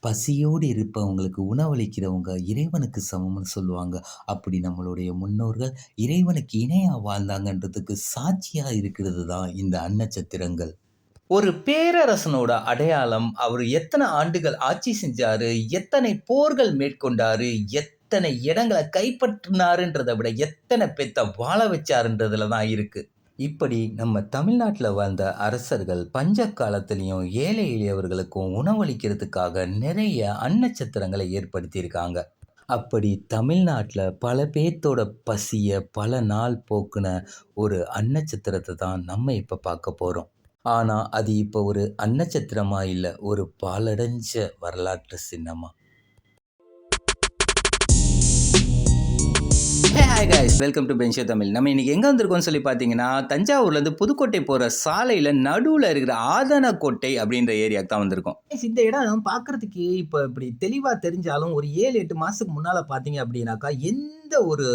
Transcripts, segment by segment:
பசியோடு இருப்பவங்களுக்கு உணவளிக்கிறவங்க இறைவனுக்கு சமம்னு சொல்லுவாங்க. அப்படி நம்மளுடைய முன்னோர்கள் இறைவனுக்கு இணையாக வாழ்ந்தாங்கன்றதுக்கு சாட்சியாக இருக்கிறது தான் இந்த அன்னச்சத்திரங்கள். ஒரு பேரரசனோட அடையாளம், அவர் எத்தனை ஆண்டுகள் ஆட்சி செஞ்சாரு, எத்தனை போர்கள் மேற்கொண்டாரு, எத்தனை இடங்களை கைப்பற்றினாருன்றதை விட எத்தனை பெத்த வாழ வச்சாருன்றதுல தான் இருக்குது இப்படி நம்ம தமிழ்நாட்டில் வாழ்ந்த அரசர்கள் பஞ்ச காலத்திலையும் ஏழை எளியவர்களுக்கும் உணவளிக்கிறதுக்காக நிறைய அன்னச்சத்திரங்களை ஏற்படுத்தியிருக்காங்க. அப்படி தமிழ்நாட்டில் பல பேர்த்தோட பசிய பல நாள் போக்குன ஒரு அன்னச்சத்திரத்தை தான் நம்ம இப்போ பார்க்க போகிறோம் ஆனால் அது இப்போ ஒரு அன்னச்சத்திரமாக இல்லை ஒரு பாலடைஞ்ச வரலாற்று சின்னமாக ஹாய் கைஸ் வெல்கம் டு பென்ஷோ தமிழ். நம்ம இன்னைக்கு எங்கே வந்திருக்கோம்னு சொல்லி பார்த்தீங்கன்னா, தஞ்சாவூர்லேருந்து புதுக்கோட்டை போகிற சாலையில் நடுவில் இருக்கிற ஆதனக்கோட்டை அப்படின்ற ஏரியாக்கு தான் வந்திருக்கோம். இந்த இடம் பார்க்குறதுக்கு இப்போ இப்படி தெளிவாக தெரிஞ்சாலும், ஒரு ஏழு எட்டு மாதத்துக்கு முன்னால் பார்த்தீங்க அப்படின்னாக்கா, எந்த ஒரு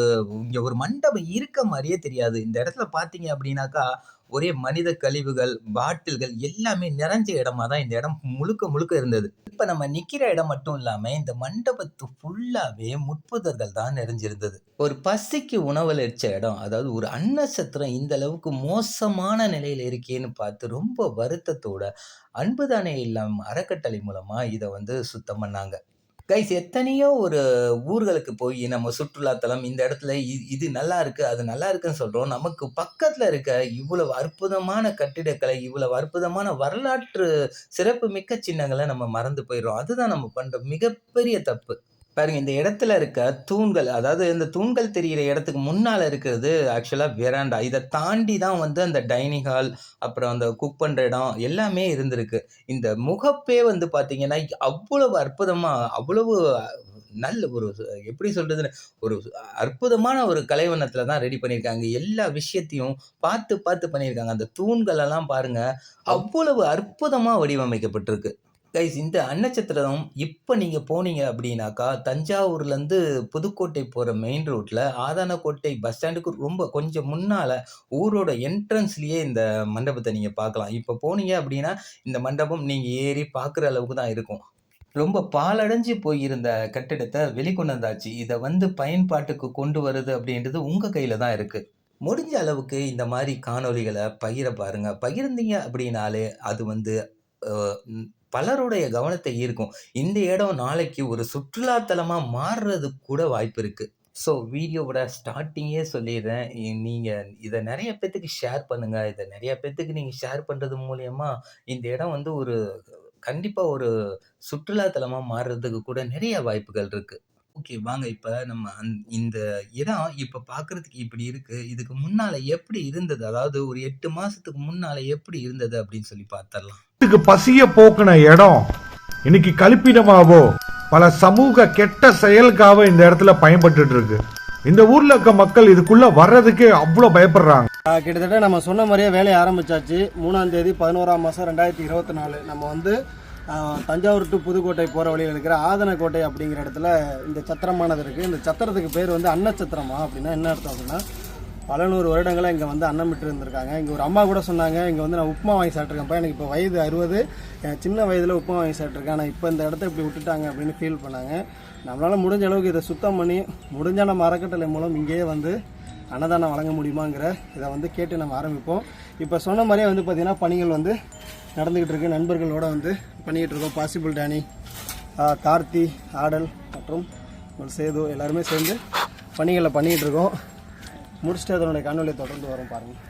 இங்கே ஒரு மண்டபம் இருக்க மாதிரியே தெரியாது. இந்த இடத்துல பார்த்தீங்க அப்படின்னாக்கா, ஒரே மனித கழிவுகள், பாட்டில்கள் எல்லாமே நிறைஞ்ச இடமா தான் இந்த இடம் முழுக்க முழுக்க இருந்தது. இப்ப நம்ம நிக்கிற இடம் மட்டும் இல்லாம, இந்த மண்டபத்து ஃபுல்லாவே முட்புதர்கள் தான் நிறைஞ்சிருந்தது. ஒரு பசிக்கு உணவளிச்ச இடம், அதாவது ஒரு அன்னசத்திரம் இந்த அளவுக்கு மோசமான நிலையில இருக்கேன்னு பார்த்து ரொம்ப வருத்தத்தோட, அன்புதானே இல்லாமல் அறக்கட்டளை மூலமா இதை வந்து சுத்தம் பண்ணாங்க. கைஸ் எத்தனையோ ஒரு ஊர்களுக்கு போய் நம்ம சுற்றுலாத்தலம் இந்த இடத்துல இது நல்லா இருக்குது அது நல்லா இருக்குன்னு சொல்கிறோம் நமக்கு பக்கத்தில் இருக்க இவ்வளவு அற்புதமான கட்டிடக்கலை, இவ்வளவு அற்புதமான வரலாற்று சிறப்புமிக்க சின்னங்களை நம்ம மறந்து போயிடுறோம் அதுதான் நம்ம பண்ணுற மிகப்பெரிய தப்பு. பாருங்க இந்த இடத்துல இருக்க தூண்கள், அதாவது இந்த தூண்கள் தெரியிற இடத்துக்கு முன்னால் இருக்கிறது ஆக்சுவலாக வெராண்டா. இதை தாண்டி தான் வந்து அந்த டைனிங் ஹால், அப்புறம் அந்த குக் பண்ணுற இடம் எல்லாமே இருந்திருக்கு. இந்த முகப்பே வந்து பார்த்தீங்கன்னா, அவ்வளவு அற்புதமாக அவ்வளவு நல்ல ஒரு எப்படி சொல்கிறதுன்னு ஒரு அற்புதமான ஒரு கலைவண்ணத்தில் தான் ரெடி பண்ணியிருக்காங்க. எல்லா விஷயத்தையும் பார்த்து பார்த்து பண்ணியிருக்காங்க. அந்த தூண்களெல்லாம் பாருங்கள் அவ்வளவு அற்புதமாக வடிவமைக்கப்பட்டிருக்கு. கைஸ் இந்த அன்னச்சத்திரம் இப்போ நீங்கள் போனீங்க அப்படின்னாக்கா, தஞ்சாவூர்லேருந்து புதுக்கோட்டை போகிற மெயின் ரோட்டில் ஆதானக்கோட்டை பஸ் ஸ்டாண்டுக்கு ரொம்ப கொஞ்சம் முன்னால் ஊரோட என்ட்ரன்ஸ்லேயே இந்த மண்டபத்தை நீங்கள் பார்க்கலாம். இப்போ போனீங்க அப்படின்னா, இந்த மண்டபம் நீங்கள் ஏறி பார்க்குற அளவுக்கு தான் இருக்கும். ரொம்ப பாழடைஞ்சு போயிருந்த கட்டிடத்தை வெளிக்கொண்டு வந்தாச்சு. இதை வந்து பயன்பாட்டுக்கு கொண்டு வரது அப்படின்றது உங்கள் கையில் தான் இருக்குது முடிஞ்ச அளவுக்கு இந்த மாதிரி காணொலிகளை பகிர பாருங்க. பகிர்ந்தீங்க அப்படின்னாலே, அது வந்து பலருடைய கவனத்தை ஈர்க்கும். இந்த இடம் நாளைக்கு ஒரு சுற்றுலாத்தலமாக மாறுறது மாறுறதுக்கு கூட வாய்ப்பு இருக்குது ஸோ வீடியோவோட ஸ்டார்டிங்கே சொல்லிடுறேன். இ இதை நிறைய பேர்த்துக்கு ஷேர் பண்ணுங்கள் இதை நிறைய பேர்த்துக்கு நீங்கள் ஷேர் பண்ணுறது மூலயமா இந்த இடம் வந்து ஒரு கண்டிப்பாக ஒரு சுற்றுலாத்தலமாக மாறுறதுக்கு கூட நிறைய வாய்ப்புகள் இருக்குது ஓகே வாங்க இப்ப நம்ம அந் இந்த இடம் இப்ப பார்க்கறதுக்கு இப்படி இருக்கு. இதுக்கு முன்னால எப்படி இருந்தது? அதாவது ஒரு 8 மாசத்துக்கு முன்னால எப்படி இருந்தது அப்படின்னு சொல்லி பார்த்தரலாம். வீட்டுக்கு பசிய போக்குன இடம் இன்னைக்கு கழிப்பிடமாவோ பல சமூக கெட்ட செயலுக்காக இந்த இடத்துல பயன்பட்டுட்டு இருக்கு இந்த ஊர்ல இருக்க மக்கள் இதுக்குள்ள வர்றதுக்கே அவ்வளோ பயப்படுறாங்க கிட்டத்தட்ட நம்ம சொன்ன மாதிரியே வேலையை ஆரம்பிச்சாச்சு மூணாம் தேதி பதினோராம் மாதம் ரெண்டாயிரத்தி இருபத்தி நாலு நம்ம வந்து தஞ்சாவூர் டு புதுக்கோட்டை போகிற வழியில் இருக்கிற ஆதனக்கோட்டை அப்படிங்கிற இடத்துல இந்த சத்திரமானது இருக்குது இந்த சத்திரத்துக்கு பேர் வந்து அன்னச்சத்திரமா அப்படின்னா என்ன அர்த்தம் அப்படின்னா பல நூறு வருடங்களாக இங்கே வந்து அன்னமிட்டு இருந்திருக்காங்க இங்கே ஒரு அம்மா கூட சொன்னாங்க இங்கே வந்து நான் உப்புமா வாங்கி சாப்பிட்ருக்கேன்ப்பா எனக்கு இப்போ வயது அறுபது. என் சின்ன வயதில் உப்புமா வாங்கி சாப்பிட்ருக்கேன் ஆனால் இப்போ இந்த இடத்த இப்படி விட்டுட்டாங்க அப்படின்னு ஃபீல் பண்ணாங்க. நம்மளால் முடிஞ்ச அளவுக்கு இதை சுத்தம் பண்ணி முடிஞ்சான மரக்கட்டளை மூலம் இங்கேயே வந்து அன்னதானம் வழங்க முடியுமாங்கிற இதை வந்து கேட்டு நம்ம ஆரம்பிப்போம். இப்போ சொன்ன மாதிரியே வந்து பார்த்திங்கன்னா பணிகள் வந்து நடந்துக்கிட்டு இருக்கு. நண்பர்களோடு வந்து பண்ணிக்கிட்டு இருக்கோம். பாசிபிள் டேனி கார்த்தி ஆடல் மற்றும் சேது எல்லாருமே சேர்ந்து பணிகளை பண்ணிக்கிட்டு இருக்கோம். முடிச்சுட்டு அதனுடைய காணொலியை தொடர்ந்து வரும் பாருங்கள்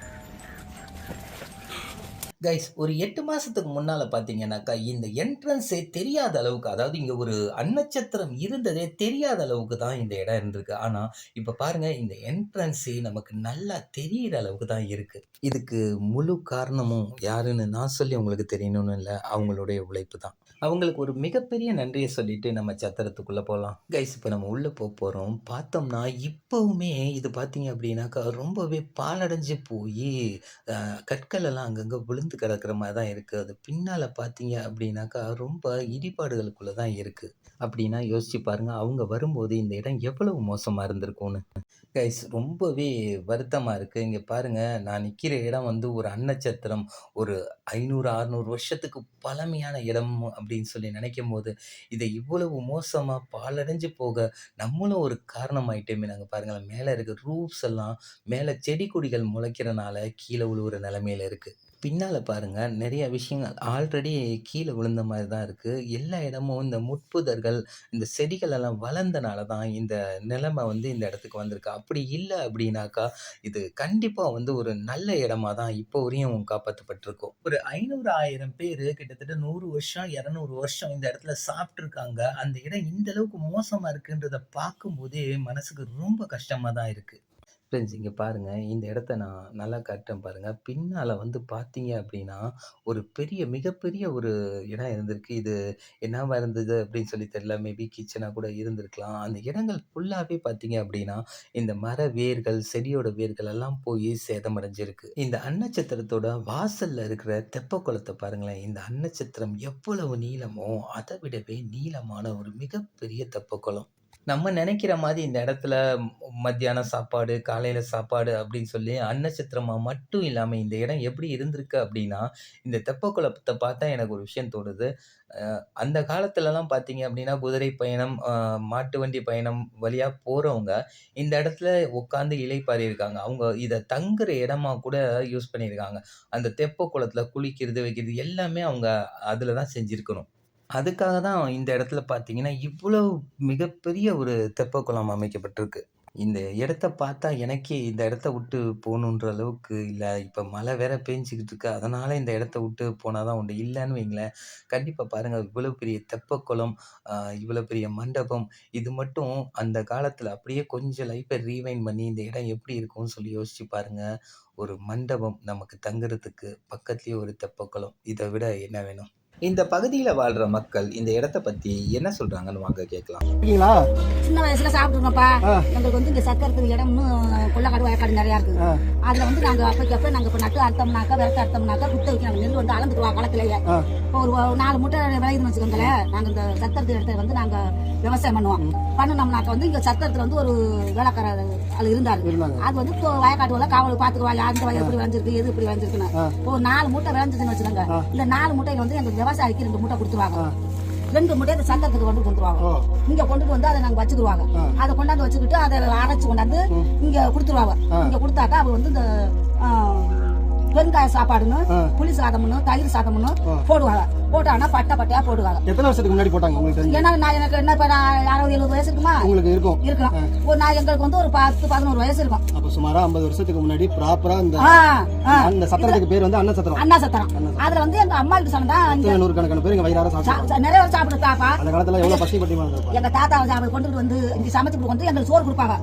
கைஸ் ஒரு எட்டு மாதத்துக்கு முன்னால் பார்த்தீங்கன்னாக்கா, இந்த என்ட்ரன்ஸே தெரியாத அளவுக்கு, அதாவது இங்கே ஒரு அன்னச்சத்திரம் இருந்ததே தெரியாத அளவுக்கு தான் இந்த இடம் இருந்திருக்கு. ஆனால் இப்போ பாருங்கள் இந்த என்ட்ரன்ஸே நமக்கு நல்லா தெரியிற அளவுக்கு தான் இருக்குது இதுக்கு முழு காரணமும் யாருன்னு நான் சொல்லி உங்களுக்கு தெரியணும்னு இல்லை அவங்களுடைய உழைப்பு தான். அவங்களுக்கு ஒரு மிகப்பெரிய நன்றியை சொல்லிட்டு நம்ம சத்திரத்துக்குள்ளே போகலாம் கைஸ் இப்போ நம்ம உள்ளே போக போகிறோம் பார்த்தோம்னா, இப்போவுமே இது பார்த்தீங்க அப்படின்னாக்கா, ரொம்பவே பாழடைஞ்சு போய் கற்களெல்லாம் கற்கள் எல்லாம் விழுந்து கிடக்கிற மாதிரி தான் இருக்குது அது பின்னால் பார்த்தீங்க அப்படின்னாக்கா, ரொம்ப இடிபாடுகளுக்குள்ளே தான் இருக்குது அப்படின்னா யோசிச்சு பாருங்கள் அவங்க வரும்போது இந்த இடம் எவ்வளவு மோசமாக இருந்திருக்கும்னு. கைஸ் ரொம்பவே வருத்தமாக இருக்குது இங்கே பாருங்கள் நான் நிற்கிற இடம் வந்து ஒரு அன்னச்சத்திரம். ஒரு 500, 600 வருஷத்துக்கு பழமையான இடம் அப்படின்னு சொல்லி நினைக்கும் போது இதை இவ்வளவு மோசமாக பாழடைஞ்சு போக நம்மளும் ஒரு காரணமாயிட்டோமே நாங்கள் பாருங்களேன். மேலே இருக்க ரூஃப்ஸ் எல்லாம் மேலே செடி கொடிகள் முளைக்கிறனால கீழே விழுவுற நிலமையில இருக்குது பின்னால் பாருங்கள் நிறைய விஷயங்கள். ஆல்ரெடி கீழே விழுந்த மாதிரி தான் இருக்குது எல்லா இடமும் இந்த முட்புதர்கள், இந்த செடிகள் எல்லாம் வளர்ந்தனால தான் இந்த நிலைமை வந்து இந்த இடத்துக்கு வந்திருக்கு. அப்படி இல்லை அப்படின்னாக்கா, இது கண்டிப்பாக வந்து ஒரு நல்ல இடமா தான் இப்போ வரையும் காப்பாற்றப்பட்டிருக்கும் ஒரு ஐநூறு ஆயிரம் பேர் கிட்டத்தட்ட நூறு வருஷம், 200 வருஷம் இந்த இடத்துல சாப்பிட்ருக்காங்க அந்த இடம் இந்த அளவுக்கு மோசமாக இருக்குன்றத பார்க்கும்போதே மனசுக்கு ரொம்ப கஷ்டமாக தான் இருக்குது ஃப்ரெண்ட்ஸ் இங்கே பாருங்கள் இந்த இடத்த நான் நல்லா காட்டுறேன் பாருங்கள் பின்னால் வந்து பார்த்தீங்க அப்படின்னா, ஒரு பெரிய மிகப்பெரிய ஒரு இடம் இருந்திருக்கு. இது என்னவா இருந்தது அப்படின்னு சொல்லி தெரியல. மேபி கிச்சனாக கூட இருந்திருக்கலாம். அந்த இடங்கள் ஃபுல்லாகவே பார்த்தீங்க அப்படின்னா, இந்த மர வேர்கள், செடியோட வேர்கள் எல்லாம் போய் சேதமடைஞ்சிருக்கு. இந்த அன்னச்சத்திரத்தோட வாசலில் இருக்கிற தெப்பக்குளத்த பாருங்களேன். இந்த அன்னச்சத்திரம் எவ்வளவு நீளமோ, அதை விடவே நீளமான ஒரு மிகப்பெரிய தெப்ப குளம் நம்ம நினைக்கிற மாதிரி இந்த இடத்துல மத்தியானம் சாப்பாடு, காலையில் சாப்பாடு அப்படின்னு சொல்லி அன்னச்சத்திரமா மட்டும் இல்லாமல் இந்த இடம் எப்படி இருந்திருக்கு அப்படின்னா, இந்த தெப்பக்குளத்த பார்த்தா எனக்கு ஒரு விஷயம் தோணுது. அந்த காலத்துலலாம் பார்த்தீங்க அப்படின்னா, குதிரை பயணம், மாட்டு வண்டி பயணம் வழியாக போகிறவங்க இந்த இடத்துல உட்காந்து இலை இளைப்பாறியிருக்காங்க. அவங்க இதை தங்குற இடமா கூட யூஸ் பண்ணியிருக்காங்க. அந்த தெப்பக்குளத்துல குளிக்கிறது, வைக்கிறது எல்லாமே அவங்க அதில் தான் செஞ்சுருக்கணும் அதுக்காக தான் இந்த இடத்துல பார்த்தீங்கன்னா, இவ்வளவு மிகப்பெரிய ஒரு தெப்பக்குளம் அமைக்கப்பட்டிருக்கு. இந்த இடத்த பார்த்தா எனக்கே இந்த இடத்த விட்டு போகணுன்ற அளவுக்கு இல்லை இப்போ மழை வேற பேஞ்சிக்கிட்டு இருக்கு. அதனால் இந்த இடத்த விட்டு போனால் தான் உண்டு. இல்லைன்னு வைங்களேன், கண்டிப்பாக பாருங்கள் இவ்வளோ பெரிய தெப்பக்குளம், இவ்வளோ பெரிய மண்டபம், இது மட்டும் அந்த காலத்தில் அப்படியே கொஞ்சம் லைஃப்பை ரீவைன் பண்ணி இந்த இடம் எப்படி இருக்கும்னு சொல்லி யோசிச்சு பாருங்க. ஒரு மண்டபம், நமக்கு தங்குறதுக்கு, பக்கத்துலேயே ஒரு தெப்பக்குளம். இதை விட என்ன வேணும்? இந்த பகுதியில வாழ்ற மக்கள் இந்த இடத்த பத்தி என்ன சொல்றாங்கன்னு வாங்க கேட்கலாம். சின்ன வயசுல சாப்பிட்டுருக்கோம்ப்பா ஆ. எங்களுக்கு வந்து இங்க சக்கரத்துக்கு இடம்னு கொள்ளக்காடு வயக்காடு நிறையா இருக்குது ஆ. அதுல வந்து நாங்க அப்பைக்கு அப்ப நாங்க இப்ப நட்டு அறுத்தோம்னாக்கா விரட்டு அறுத்தோம்னாக்கா குத்த வைக்கிறாங்க நெல் வந்து அளந்துக்குவா. இப்போ ஒரு நாலு மூட்டை விளையுதுன்னு வச்சுக்கோங்களேன் நாங்க இந்த சத்திரத்து இடத்துல வந்து நாங்க விவசாயம் பண்ணுவோம் பண்ணுனோம்னாக்கா வந்து இங்க சத்திரத்துல வந்து ஒரு வேலைக்காரர் ஆள் இருந்தாரு. அது வந்து இப்போ வயக்காட்டு உள்ள காவல் பாத்துக்குவா அந்த வயல் எப்படி விளைஞ்சிருக்கு எது எப்படி விளைஞ்சிருக்குன்னு. ஒரு நாலு மூட்டை விளைஞ்சதுன்னு வச்சுக்கோங்க. இந்த நாலு மூட்டையில வந்து எங்க விவசாயிக்கு ரெண்டு மூட்டை கொடுத்துருவாங்க. ரெண்டு மூட்டை இந்த சத்திரத்துக்கு கொண்டு கொடுத்துருவாங்க. இங்க கொண்டுட்டு வந்து அதை நாங்க வச்சுக்கிடுவாங்க ஆ. அதை கொண்டாந்து வச்சுக்கிட்டு அதை அரைச்சு கொண்டாந்து. இங்க கொடுத்துருவாங்க. இங்க கொடுத்தாக்கா அவங்க வந்து இந்த ஆ, வெங்காய சாப்பாடுன்னு. புளி சாதம்னு தயிர் சாதம்னு. போடுவாங்க போட்டாங்கன்னா பட்டை பட்டையா போடுவாங்க. எத்தனை வருஷத்துக்கு முன்னாடி போட்டாங்க உங்களுக்கு? ஏன்னா நான் எனக்கு என்ன இப்ப நான் அறுபது எழுபது வயசு இருக்குமா? உங்களுக்கு இருக்கும். இருக்கும் ஒரு நான் எங்களுக்கு வந்து ஒரு பத்து பதினோரு வயசு இருக்கும். அப்ப சுமாரா 50 வருஷத்துக்கு முன்னாடி ப்ராப்பரா இந்த. அந்த சத்திரத்துக்கு பேர் வந்து அன்ன சத்திரம். அண்ணா சத்திரம். அதுல வந்து எங்க அம்மா வீட்டு சொன்னா பேர் இங்க வயிறார சாப்பிட்டாங்க சா- நிறைய பேர் சாப்பிட்டுருக்காப்பா அந்த காலத்துல எவ்வளவு பசி பட்டியமா இருந்திருப்பாங்க எங்க தாத்தா அவரை கொண்டுட்டு வந்து இங்க சமைச்சு வந்து எங்களுக்கு சோறு கொடுப்பாங்க.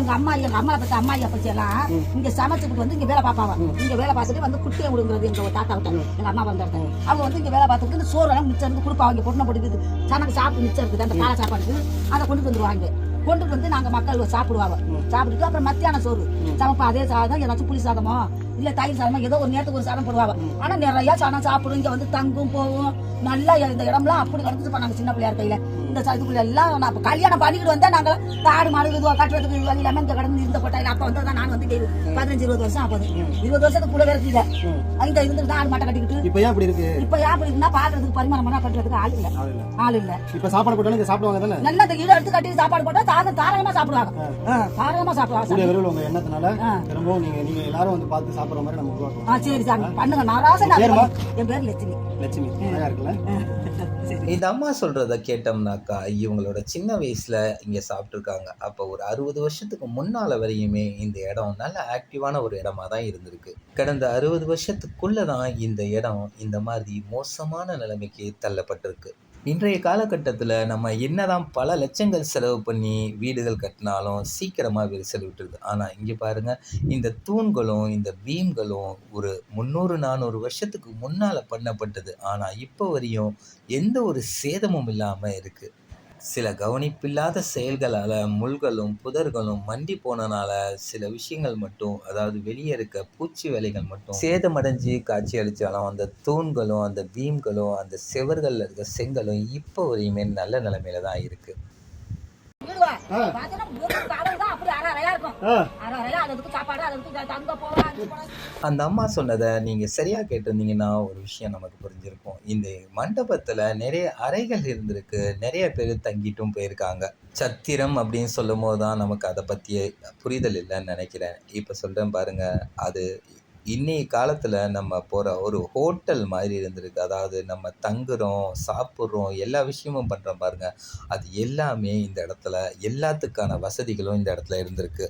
எங்க அம்மா எங்க அம்மா பத்தி அம்மா ஐயா பத்தி எல்லாம் இங்க சமைச்சுட்டு வந்து இங்க வேலை பார்ப்பாங்க. இங்க வேலை பார்த்துட்டு வந்து குட்டியை விடுங்கிறது எங்க தாத்தா விட்ட எங்க அம்மா வந்த அவங்க வந்து இங்க வேலை பார்த்துட்டு இந்த சோறு எல்லாம் மிச்சம் இருந்து கொடுப்பாங்க இங்க பொண்ணை போட்டு சனக்கு சாப்பிட்டு மிச்சம் இருக்குது. அந்த காலை சாப்பாடுக்கு அதை கொண்டுட்டு வந்துருவாங்க. கொண்டுட்டு வந்து நாங்க மக்கள் சாப்பிடுவாங்க. சாப்பிட்டுட்டு அப்புறம் மத்தியான சோறு. சமைப்போம் அதே சாதம் ஏதாச்சும் புளி சாதமோ இல்ல தயிர் சாதமோ ஏதோ ஒரு நேரத்துக்கு ஒரு சாதம் போடுவாங்க. ஆனா நிறைய சாதம் சாப்பிடும். இங்க வந்து தங்கும் போகும். நல்லா இந்த இடம்லாம் அப்படி கிடந்துச்சு நாங்க சின்ன பிள்ளையா இருக்கையில. இந்த இதுக்குள்ள எல்லாம் நான் கல்யாணம் பண்ணிக்கிட்டு வந்தா நாங்க ஆடு மாடு இதுவா கட்டுறதுக்கு வழி இல்லாம இங்க கடந்து இருந்த கொட்டாயில அப்ப வந்து நான் வந்து பதினஞ்சு இருபது வருஷம் ஆகுது. இருபது வருஷத்துக்கு கூட வேற இல்ல இங்க இருந்துட்டு தான் ஆடு மாட்டை கட்டிக்கிட்டு. இப்ப ஏன் அப்படி இருக்கு? இப்ப ஏன் அப்படி இருந்தா பாக்குறதுக்கு பரிமாணம் பண்ணா கட்டுறதுக்கு ஆள் இல்ல. ஆள் இல்ல. இப்ப சாப்பாடு போட்டாலும் சாப்பிடுவாங்க தானே? நல்லா இந்த ஈடு எடுத்து கட்டி சாப்பாடு போட்டா தாராளமா தாராளமா சாப்பிடுவாங்க. தாராளமா கூடிய சாப்பிடுவாங்க விரைவில் உங்க எண்ணத்தினால ஆ. திரும்பவும் நீங்க நீங்க எல்லாரும் வந்து பார்த்து சாப்பிடுற மாதிரி நம்ம உருவாக்குவோம் ஆ சரி சாமி பண்ணுங்க நான் பேருமா? என் பேர் லட்சுமி லட்சுமி அழகா இருக்குல்ல சரி இந்த அம்மா சொல்றத கேட்டோம்னாக்கா, இவங்களோட சின்ன வயசுல இங்க சாப்பிட்டுருக்காங்க. அப்ப ஒரு 60 வருஷத்துக்கு முன்னால வரையுமே இந்த இடம் நல்ல ஆக்டிவான ஒரு இடமா தான் இருந்திருக்கு. கடந்த 60 வருஷத்துக்குள்ள தான் இந்த இடம் இந்த மாதிரி மோசமான நிலைமைக்கு தள்ளப்பட்டிருக்கு. இன்றைய காலகட்டத்தில் நம்ம என்னதான் பல லட்சங்கள் செலவு பண்ணி வீடுகள் கட்டினாலும் சீக்கிரமாக விரிசல் விட்டுருது. ஆனால் இங்கே பாருங்க, இந்த தூண்களும், இந்த பீம்களும் ஒரு 300, 400 வருஷத்துக்கு முன்னால் பண்ணப்பட்டது. ஆனால் இப்போ வரையும் எந்த ஒரு சேதமும் இல்லாமல் இருக்குது சில கவனிப்பில்லாத செயல்களால் முள்களும், புதர்களும் மண்டி போனனால சில விஷயங்கள் மட்டும் அதாவது வெளியே இருக்க பூச்சி வேலைகள் மட்டும் சேதமடைஞ்சு காட்சி அளித்தாலும் அந்த தூண்களும், அந்த பீம்களும், அந்த செவர்களில் இருக்க செங்கலும் இப்போ வரையுமே நல்ல நிலைமையில தான் இருக்குது அப்படி அரை இருக்கும். சாப்பாடு அந்த அம்மா சொன்னதை நீங்கள் சரியாக கேட்டிருந்தீங்கன்னா ஒரு விஷயம் நமக்கு புரிஞ்சிருக்கும். இந்த மண்டபத்தில் நிறைய அறைகள் இருந்திருக்கு. நிறைய பேர் தங்கிட்டும் போயிருக்காங்க. சத்திரம் அப்படின்னு சொல்லும் போது தான் நமக்கு அதை பற்றிய புரிதல் இல்லைன்னு நினைக்கிறேன். இப்போ சொல்கிறேன் பாருங்க அது இன்னைய காலத்தில் நம்ம போகிற ஒரு ஹோட்டல் மாதிரி இருந்திருக்கு. அதாவது நம்ம தங்குறோம் சாப்பிட்றோம் எல்லா விஷயமும் பண்ணுறோம் பாருங்கள் அது எல்லாமே இந்த இடத்துல எல்லாத்துக்கான வசதிகளும் இந்த இடத்துல இருந்திருக்கு.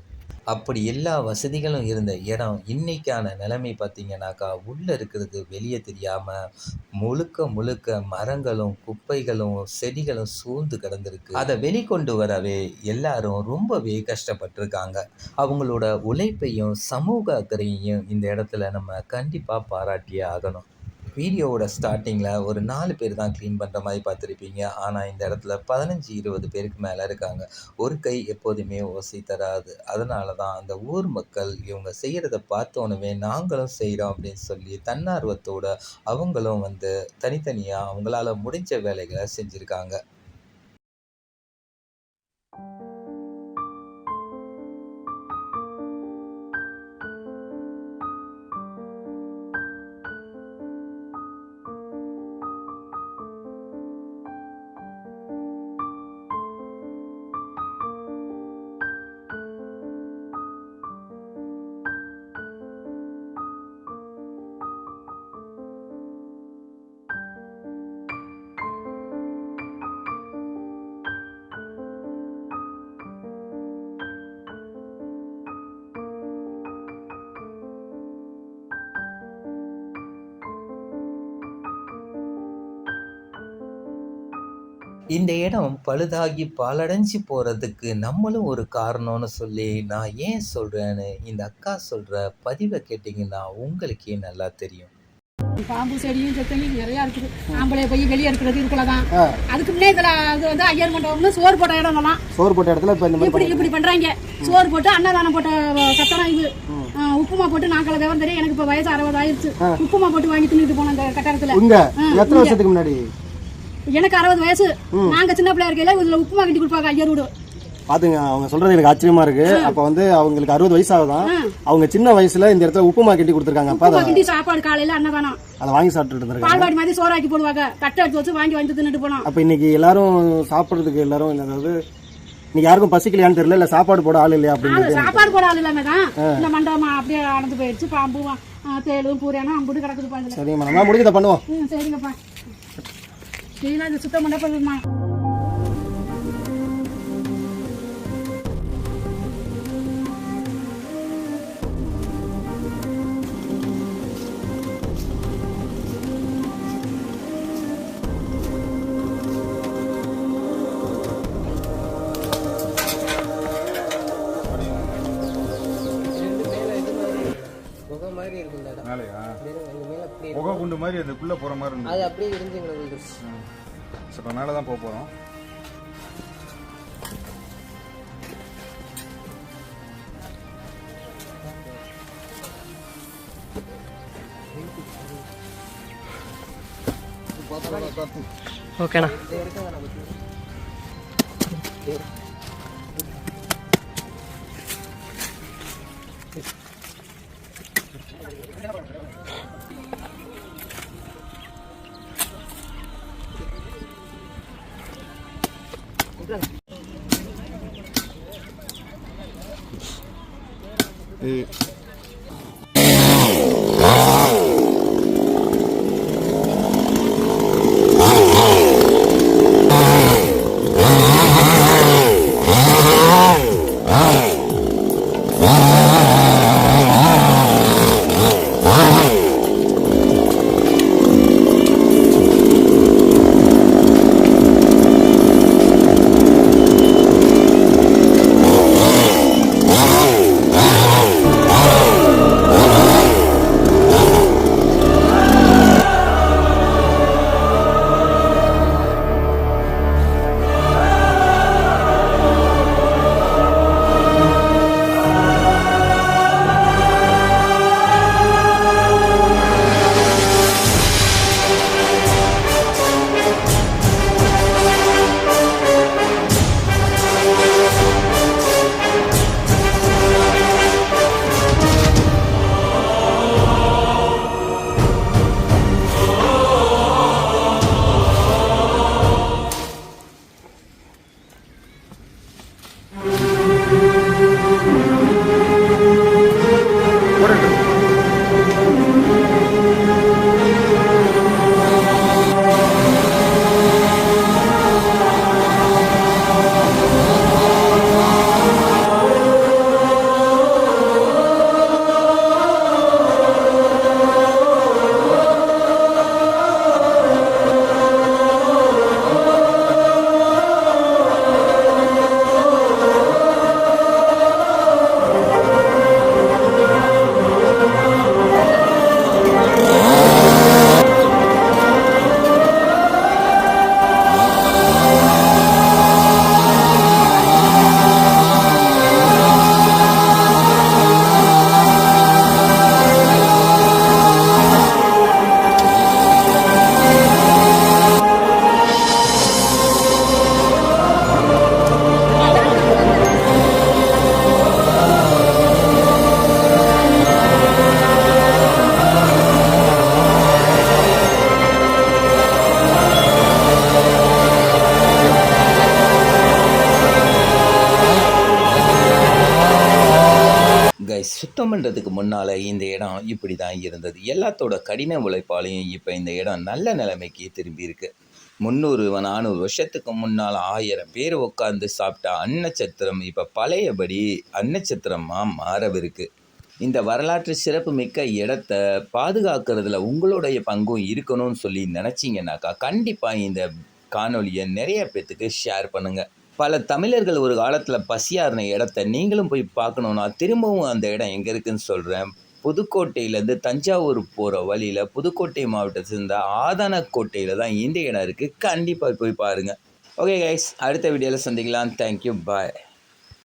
அப்படி எல்லா வசதிகளும் இருந்த இடம் இன்னைக்கான நிலைமை பார்த்தீங்கன்னாக்கா உள்ளே இருக்கிறது வெளியே தெரியாமல் முழுக்க முழுக்க மரங்களும் குப்பைகளும் செடிகளும் சூழ்ந்து கிடந்திருக்கு. அதை வெளிக்கொண்டு வரவே எல்லாரும் ரொம்பவே கஷ்டப்பட்டிருக்காங்க. அவங்களோட உழைப்பையும் சமூக அக்கறையையும் இந்த இடத்துல நம்ம கண்டிப்பாக பாராட்டியே ஆகணும். வீடியோவோட ஸ்டார்டிங்கில் ஒரு நாலு பேர் தான் க்ளீன் பண்ணுற மாதிரி பார்த்துருப்பீங்க. ஆனால் இந்த இடத்துல பதினஞ்சு இருபது பேருக்கு மேலே இருக்காங்க. ஒரு கை எப்போதுமே ஓசை தராது. அதனால தான் அந்த ஊர் மக்கள் இவங்க செய்கிறத பார்த்தோன்னே நாங்களும் செய்கிறோம் அப்படின்னு சொல்லி தன்னார்வத்தோட அவங்களும் வந்து தனித்தனியாக அவங்களால முடிஞ்ச வேலைகளை செஞ்சுருக்காங்க. இந்த இடம் பழுதாகி பாழடைஞ்சு போகிறதுக்கு நம்மளும் ஒரு காரணம்னு சொல்லி நான் ஏன் சொல்கிறேன்னு இந்த அக்கா சொல்கிற பதிவை கேட்டிங்கன்னா உங்களுக்கே நல்லா தெரியும். பாம்பு செடியும் செத்தனையும் நிறையா இருக்குது. ஆம்பளை போய் வெளியே இருக்கிறது இதுக்குள்ளதான். ஆ. அதுக்கு முன்னே இதுல அது வந்து ஐயர் மண்டபம்னு சோறு போட்ட இடம்லாம் சோறு போட்ட இடத்துல இப்போ இப்படி இப்படி பண்றாங்க. சோறு போட்டு அன்னதானம் போட்ட சத்தனம் இது. உப்புமா போட்டு நாங்கள விவரம் தெரியும். எனக்கு இப்ப வயசு அறுபது ஆயிடுச்சு உப்புமா போட்டு வாங்கி தின்னுட்டு போனோம் அந்த கட்டடத்துல. எத்தனை. வருஷத்துக்கு முன்னாடி? எனக்கு அறுபது வயசு. நாங்க சின்ன பிள்ளையா இருக்கையில இதுல உப்புமா கட்டி கொடுப்பாங்க ஐயர் வீடு. பாத்துங்க அவங்க சொல்றது எனக்கு ஆச்சரியமா இருக்கு. அப்ப வந்து அவங்களுக்கு அறுபது வயசு ஆகுதான். அவங்க சின்ன வயசுல இந்த இடத்துல உப்புமா கட்டி கொடுத்துருக்காங்க. அப்ப கிண்டி சாப்பாடு காலையில அன்னதானம். அதை வாங்கி சாப்பிட்டுட்டு இருந்திருக்காங்க. பால்வாடி மாதிரி சோறாக்கி போடுவாங்க. தட்டை எடுத்து வச்சு வாங்கி வந்து தின்னுட்டு போனோம். அப்ப இன்னைக்கு எல்லாரும் சாப்பிடுறதுக்கு எல்லாரும் அதாவது இன்னைக்கு யாருக்கும் பசிக்கலையான்னு தெரியல இல்ல சாப்பாடு போட ஆள் இல்லையா அப்படின்னு சாப்பாடு போட ஆள் இல்லாம தான். இந்த மண்டபம் அப்படியே அடைஞ்சு போயிடுச்சு. பாம்பும் ஆ, தேளும் பூரியானும் அம்புட்டு கிடக்குது பாதுல சரிங்கம்மா நம்ம முடிஞ்சதை பண்ணுவோம். சரிங்கப்பா. சரிங்களா இது சுத்தம் பண்ண போதுமா மேலையா? புகை குண்டு மாதிரி அதுக்குள்ள போற மாதிரி அது அப்படியே இருந்து எங்களை விழுந்துருச்சு சரி, மேலே தான் போக போகிறோம் ஓகேண்ணா. சுத்தம் பண்ணுறதுக்கு முன்னால் இந்த இடம் இப்படி தான் இருந்தது. எல்லாத்தோட கடின உழைப்பாலையும் இப்போ இந்த இடம் நல்ல நிலைமைக்கு திரும்பியிருக்கு முந்நூறு நானூறு வருஷத்துக்கு முன்னால் ஆயிரம் பேர் உட்காந்து சாப்பிட்ட அன்னச்சத்திரம் இப்போ பழையபடி அன்னச்சத்திரமாக மாறவிருக்கு. இந்த வரலாற்று சிறப்பு மிக்க இடத்த பாதுகாக்கிறதுல உங்களுடைய பங்கும் இருக்கணும்னு சொல்லி நினச்சிங்கனாக்கா கண்டிப்பாக இந்த காணொலியை நிறைய பேர்த்துக்கு ஷேர் பண்ணுங்கள் பல தமிழர்கள் ஒரு காலத்தில் பசியாறின இடத்த நீங்களும் போய் பார்க்கணுன்னா திரும்பவும் அந்த இடம் எங்கே இருக்குன்னு சொல்கிறேன் புதுக்கோட்டையிலேருந்து தஞ்சாவூர் போகிற வழியில் புதுக்கோட்டை மாவட்டத்தை சேர்ந்த ஆதானக்கோட்டையில் தான் இந்த இடம் இருக்குது கண்டிப்பாக போய் பாருங்கள் ஓகே கைஸ் அடுத்த வீடியோவில் சந்திக்கலாம். Thank you bye